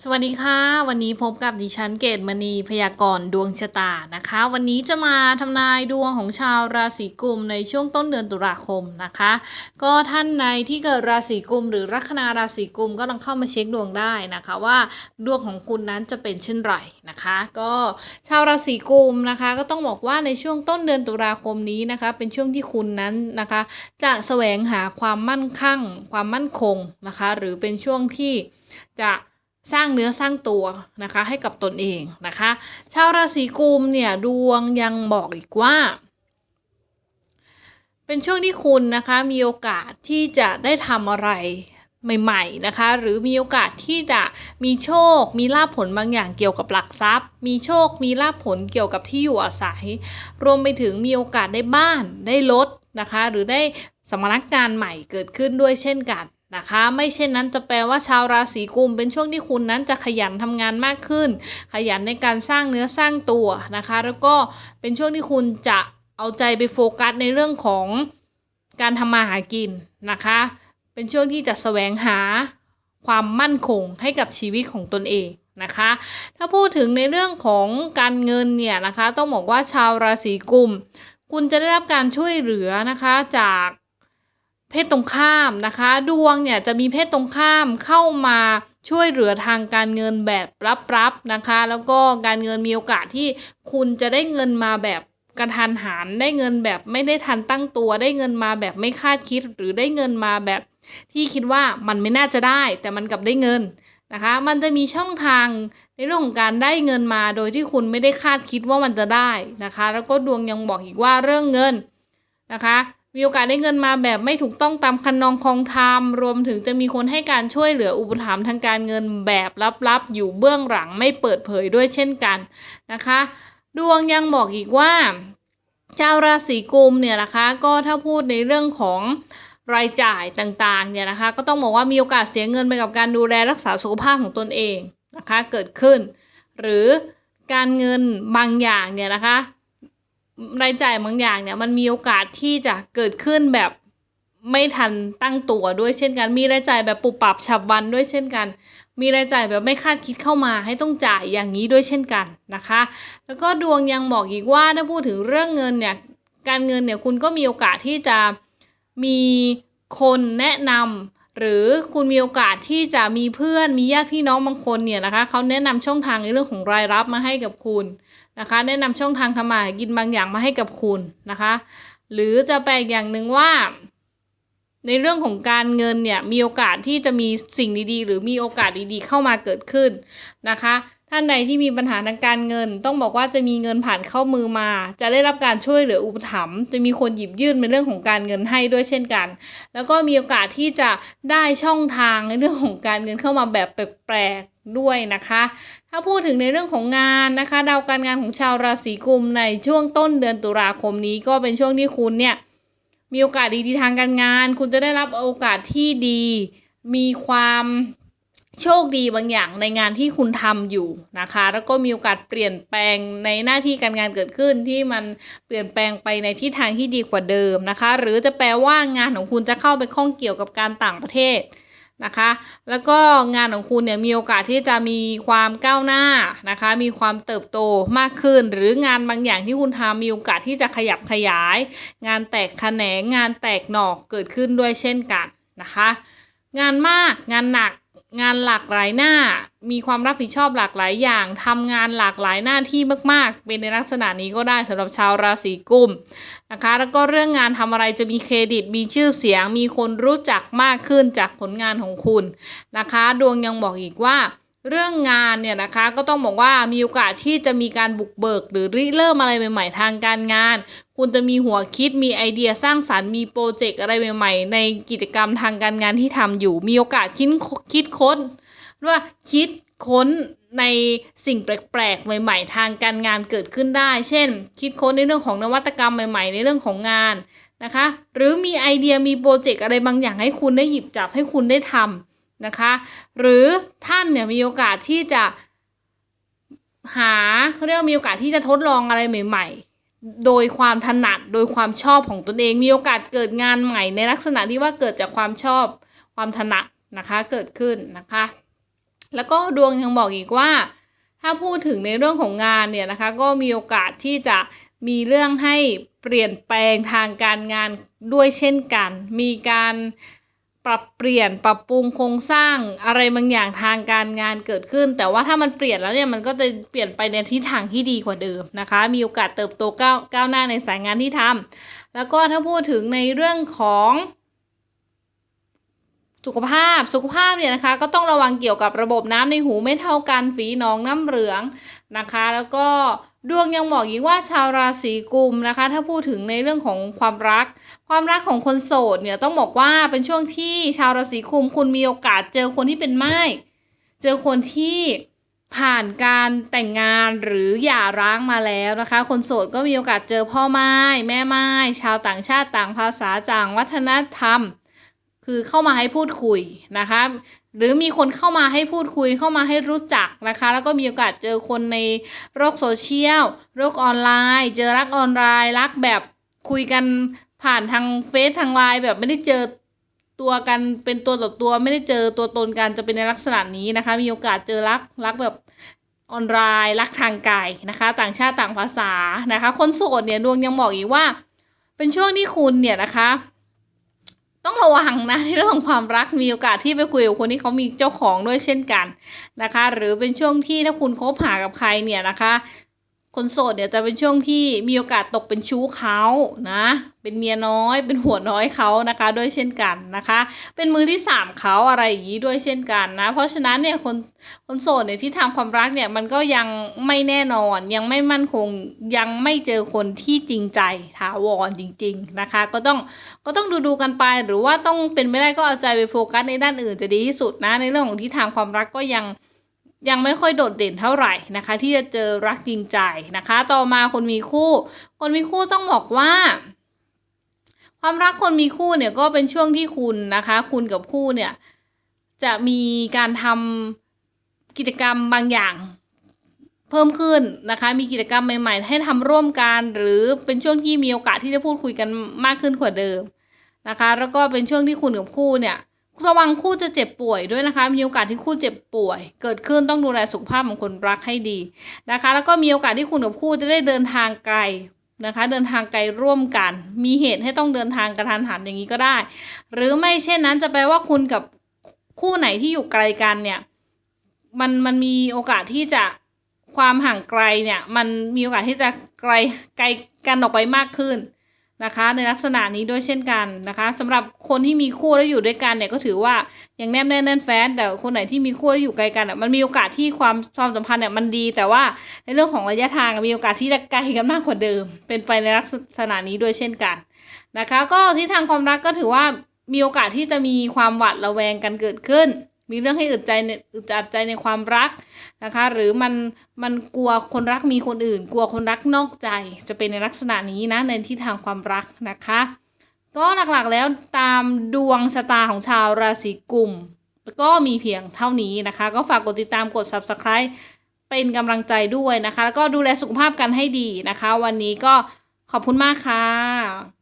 สวัสดีค่ะ วันนี้พบกับดิฉันเกตมณีพยากรณ์ดวงชะตานะคะ วันนี้จะมาทำนายดวงของชาวราศีกุมในช่วงต้นเดือนตุลาคมนะคะ ก็ท่านในที่เกิดราศีกุมหรือลัคนาราศีกุมก็ลองเข้ามาเช็คดวงได้นะคะว่าดวงของคุณนั้นจะเป็นเช่นไรนะคะ ก็ชาวราศีกุมนะคะ ก็ต้องบอกว่าในช่วงต้นเดือนตุลาคมนี้นะคะ เป็นช่วงที่คุณนั้นนะคะ จะแสวงหาความมั่นคงความมั่นคงนะคะ หรือเป็นช่วงที่จะ สร้างเนื้อสร้างตัวนะคะให้กับตนเองนะคะ ชาวราศีกุมเนี่ยดวงยังบอกอีกว่า เป็นช่วงที่คุณนะคะมีโอกาสที่จะได้ทำอะไรใหม่ๆนะคะ หรือมีโอกาสที่จะมีโชค มีลาภผลบางอย่างเกี่ยวกับหลักทรัพย์ มีโชค มีลาภผลเกี่ยวกับที่อยู่อาศัย รวมไปถึงมีโอกาสได้บ้านได้รถนะคะ หรือได้สมรรถการใหม่เกิดขึ้นด้วยเช่นกัน นะคะ ไม่เช่นนั้นจะแปลว่าชาวราศีกุม เป็นช่วงที่คุณนั้นจะขยันทำงานมากขึ้น ขยันในการสร้างเนื้อสร้างตัวนะคะ แล้วก็เป็นช่วงที่คุณจะเอาใจไปโฟกัสในเรื่องของการทำมาหากินนะคะ เป็นช่วงที่จะแสวงหาความมั่นคงให้กับชีวิตของตนเองนะคะ ถ้าพูดถึงในเรื่องของการเงินเนี่ยนะคะ ต้องบอกว่าชาวราศีกุม คุณจะได้รับการช่วยเหลือนะคะจาก เพศตรงข้ามนะคะ ดวงเนี่ยจะมีเพศตรงข้ามเข้ามาช่วยเหลือทางการเงินแบบรับๆนะคะ แล้วก็การเงินมีโอกาสที่คุณจะได้เงินมาแบบกระทันหันได้เงินแบบไม่ได้ทันตั้งตัว ได้เงินมาแบบไม่คาดคิด หรือได้เงินมาแบบที่คิดว่ามันไม่น่าจะได้ แต่มันกลับได้เงินนะคะ มันจะมีช่องทางในเรื่องของการได้เงินมาโดยที่คุณไม่ได้คาดคิดว่ามันจะได้นะคะ แล้วก็ดวงยังบอกอีกว่าเรื่องเงินนะคะ มีโอกาสได้เงินมาแบบไม่ถูกต้องตามคันนองคองธรรมรวมถึงจะมีคนให้การช่วยเหลืออุปถัมภ์ทางการเงินแบบลับๆ อยู่เบื้องหลังไม่เปิดเผยด้วยเช่นกันนะคะ ดวงยังบอกอีกว่าชาวราศีกุมเนี่ยนะคะก็ถ้าพูดในเรื่องของรายจ่ายต่างๆเนี่ยนะคะ ก็ต้องบอกว่ามีโอกาสเสียเงินไปกับการดูแลรักษาสุขภาพของตนเองนะคะเกิดขึ้น หรือการเงินบางอย่างเนี่ยนะคะ รายจ่ายบางอย่างเนี่ยมันมีโอกาสที่จะเกิดขึ้นแบบไม่ทันตั้งตัวด้วยเช่นกัน มีรายจ่ายแบบปุบปับฉับพลันด้วยเช่นกัน มีรายจ่ายแบบไม่คาดคิดเข้ามาให้ต้องจ่ายอย่างนี้ด้วยเช่นกันนะคะ แล้วก็ดวงยังบอกอีกว่าถ้าพูดถึงเรื่องเงินเนี่ยการเงินเนี่ยคุณก็มีโอกาสที่จะมีคนแนะนำหรือคุณมีโอกาสที่จะมีเพื่อนมีญาติพี่น้องบางคนเนี่ยนะคะเขาแนะนำช่องทางในเรื่องของรายรับมาให้กับคุณ นะคะ แนะนำช่องทางทำมาหากินบางอย่างมาให้กับคุณนะคะ หรือจะแปลกอย่างหนึ่งว่า ในเรื่องของการเงินเนี่ยมีโอกาสที่จะมีสิ่งดีๆ หรือมีโอกาสดีๆ เข้ามาเกิดขึ้นนะคะท่านใดที่มีปัญหาทางการเงิน ต้องบอกว่าจะมีเงินผ่านเข้ามือมา จะได้รับการช่วยเหลืออุปถัมภ์จะมีคนหยิบยื่นในเรื่องของการเงินให้ด้วยเช่นกัน แล้วก็มีโอกาสที่จะได้ช่องทางในเรื่องของการเงินเข้ามาแบบแปลก ด้วยนะคะ ถ้าพูดถึงในเรื่องของงานนะคะ ดาวการงานของชาวราศีกุมในช่วงต้นเดือนตุลาคมนี้ก็เป็นช่วงที่คุณเนี่ยมีโอกาสดีๆทางการงาน คุณจะได้รับโอกาสที่ดี มีความโชคดีบางอย่างในงานที่คุณทำอยู่นะคะ แล้วก็มีโอกาสเปลี่ยนแปลงในหน้าที่การงานเกิดขึ้นที่มันเปลี่ยนแปลงไปในทิศทางที่ดีกว่าเดิมนะคะ หรือจะแปลว่างานของคุณจะเข้าไปข้องเกี่ยวกับการต่างประเทศ นะคะ แล้วก็งานของคุณเนี่ยมีโอกาสที่จะมีความก้าวหน้านะคะ มีความเติบโตมากขึ้น หรืองานบางอย่างที่คุณทำมีโอกาสที่จะขยับขยาย งานแตกแขนงงานแตกหนอกเกิดขึ้นด้วยเช่นกันนะคะ งานมากงานหนัก งานหลากหลายหน้า มีความรับผิดชอบหลากหลายอย่างทำงานหลากหลายหน้าที่มาก ๆ เป็นในลักษณะนี้ก็ได้สำหรับชาวราศีกุมนะคะ แล้วก็เรื่องงานทำอะไรจะมีเครดิต มีชื่อเสียง มีคนรู้จักมากขึ้นจากผลงานของคุณนะคะ ดวงยังบอกอีกว่า เรื่องงานเนี่ยนะคะก็ต้องบอกว่ามีโอกาสที่จะมีการบุกเบิก หรือริเริ่มอะไรใหม่ ๆ ทางการงาน คุณจะมีหัวคิดมีไอเดียสร้างสารรค์มีโปรเจกต์อะไรใหม่ ๆ ในกิจกรรมทางการงานที่ทำอยู่ มีโอกาสคิดคิดค้นว่าคิดค้นในสิ่งแปลกๆ ใหม่ ๆ ทางการงานเกิดขึ้นได้ เช่น คิดค้นในเรื่องของนวัตกรรมใหม่ ๆ ในเรื่องของงานนะคะ หรือมีไอเดียมีโปรเจกต์อะไรบางอย่างให้คุณได้หยิบจับให้คุณได้ทำ นะคะ หรือท่านเนี่ยมีโอกาสที่จะหาเขาเรียกว่ามีโอกาสที่จะทดลองอะไรใหม่ ๆ โดยความถนัดโดยความชอบของตนเอง มีโอกาสเกิดงานใหม่ในลักษณะที่ว่าเกิดจากความชอบความถนัดนะคะเกิดขึ้นนะคะ แล้วก็ดวงยังบอกอีกว่า ถ้าพูดถึงในเรื่องของงานเนี่ยนะคะก็มีโอกาสที่จะมีเรื่องให้เปลี่ยนแปลงทางการงานด้วยเช่นกัน มีการ ปรับเปลี่ยนปรับปรุงโครงสร้างอะไรบางอย่างทางการงานเกิดขึ้น แต่ว่าถ้ามันเปลี่ยนแล้วเนี่ยมันก็จะเปลี่ยนไปในทิศทางที่ดีกว่าเดิมนะคะ มีโอกาสเติบโตก้าวก้าวหน้าในสายงานที่ทำแล้วก็ถ้าพูดถึงในเรื่องของ สุขภาพสุขภาพเนี่ยนะคะ ก็ต้องระวังเกี่ยวกับระบบน้ำในหูไม่เท่ากันฝีหนองน้ำเหลืองนะคะ แล้วก็ดวงยังบอกอีกว่าชาวราศีกุมนะคะ ถ้าพูดถึงในเรื่องของความรัก ความรักของคนโสดเนี่ยต้องบอกว่าเป็นช่วงที่ชาวราศีกุมคุณมีโอกาสเจอคนที่เป็นไม้เจอคนที่ผ่านการแต่งงานหรือหย่าร้างมาแล้วนะคะ คนโสดก็มีโอกาสเจอพ่อไม้แม่ไม้ชาวต่างชาติต่างภาษาต่างวัฒนธรรม คือเข้ามาให้พูดคุยนะคะ หรือมีคนเข้ามาให้พูดคุยเข้ามาให้รู้จักนะคะ แล้วก็มีโอกาสเจอคนในโลกโซเชียลโลกออนไลน์ เจอรักออนไลน์รักแบบคุยกันผ่านทางเฟซทางไลน์แบบไม่ได้เจอตัวกันเป็นตัวต่อตัวไม่ได้เจอตัวตนกันจะเป็นในลักษณะนี้นะคะ มีโอกาสเจอรักรักแบบออนไลน์รักทางไกลนะคะ ต่างชาติต่างภาษานะคะ คนโสดเนี่ยดวงยังบอกอีกว่า เป็นช่วงที่คุณเนี่ยนะคะ ต้องระวังนะในเรื่องของความรักมีโอกาสที่ไปคุยกับคนที่เขามีเจ้าของด้วยเช่นกันนะคะ หรือเป็นช่วงที่ถ้าคุณคบหากับใครเนี่ยนะคะ คนโสดเนี่ยจะเป็นช่วงที่มีโอกาสตกเป็นชู้เขานะ เป็นเมียน้อย เป็นหัวน้อยเขานะคะ ด้วยเช่นกันนะคะ เป็นมือที่สามเขาอะไรอย่างนี้ด้วยเช่นกันนะ เพราะฉะนั้นเนี่ยคนคนโสดเนี่ยที่ทางความรักเนี่ยมันก็ยังไม่แน่นอน ยังไม่มั่นคง ยังไม่เจอคนที่จริงใจถาวรจริง ๆนะคะ ก็ต้องก็ต้องดูดูๆกันไป หรือว่าต้องเป็นไม่ได้ก็เอาใจไปโฟกัสในด้านอื่นจะดีที่สุดนะ ในเรื่องของที่ทางความรักก็ยัง ยังไม่ค่อยโดดเด่นเท่าไหร่นะคะ ที่จะเจอรักจริงใจนะคะ ต่อมาคนมีคู่ คนมีคู่ต้องบอกว่าความรักคนมีคู่เนี่ยก็เป็นช่วงที่คุณนะคะ คุณกับคู่เนี่ยจะมีการทำกิจกรรมบางอย่างเพิ่มขึ้นนะคะ มีกิจกรรมใหม่ๆ ให้ทำร่วมกัน หรือเป็นช่วงที่มีโอกาสที่จะพูดคุยกันมากขึ้นกว่าเดิมนะคะ แล้วก็เป็นช่วงที่คุณกับคู่เนี่ย ระวังคู่จะเจ็บป่วยด้วยนะคะ มีโอกาสที่คู่เจ็บป่วย เกิดขึ้นต้องดูแลสุขภาพของคนรักให้ดีนะคะ แล้วก็มีโอกาสที่คุณกับคู่จะได้เดินทางไกลนะคะ เดินทางไกลร่วมกัน มีเหตุให้ต้องเดินทางกระทันหันอย่างนี้ก็ได้ หรือไม่เช่นนั้นจะแปลว่าคุณกับคู่ไหนที่อยู่ไกลกันเนี่ยมันมันมีโอกาสที่จะความห่างไกลเนี่ยมันมีโอกาสที่จะไกลไกลกันออกไปมากขึ้น นะคะในลักษณะนี้ด้วยเช่นกันนะคะสำหรับคนที่มีคู่แล้วอยู่ด้วยกันเนี่ยก็ถือว่ายังแนบแน่นแน่นแฟนแต่คนไหนที่มีคู่แล้วอยู่ไกลกันอะมันมีโอกาสที่ความความสัมพันธ์เนี่ยมันดี แต่ว่าในเรื่องของระยะทางมีโอกาสที่จะไกลกันมากกว่าเดิม เป็นไปในลักษณะนี้ด้วยเช่นกันนะคะ ก็ที่ทางความรักก็ถือว่ามีโอกาสที่จะมีความหวาดระแวงกันเกิดขึ้น มีเรื่องให้อึดใจในอึดอัดใจในความรักนะคะ หรือมันมันกลัวคนรักมีคนอื่น กลัวคนรักนอกใจ จะเป็นในลักษณะนี้นะในที่ทางความรักนะคะ ก็หลักๆแล้วตามดวงชะตาของชาวราศีกุมก็มีเพียงเท่านี้นะคะ ก็ฝากกดติดตามกด subscribe เป็นกำลังใจด้วยนะคะ แล้วก็ดูแลสุขภาพกันให้ดีนะคะ วันนี้ก็ขอบคุณมากค่ะ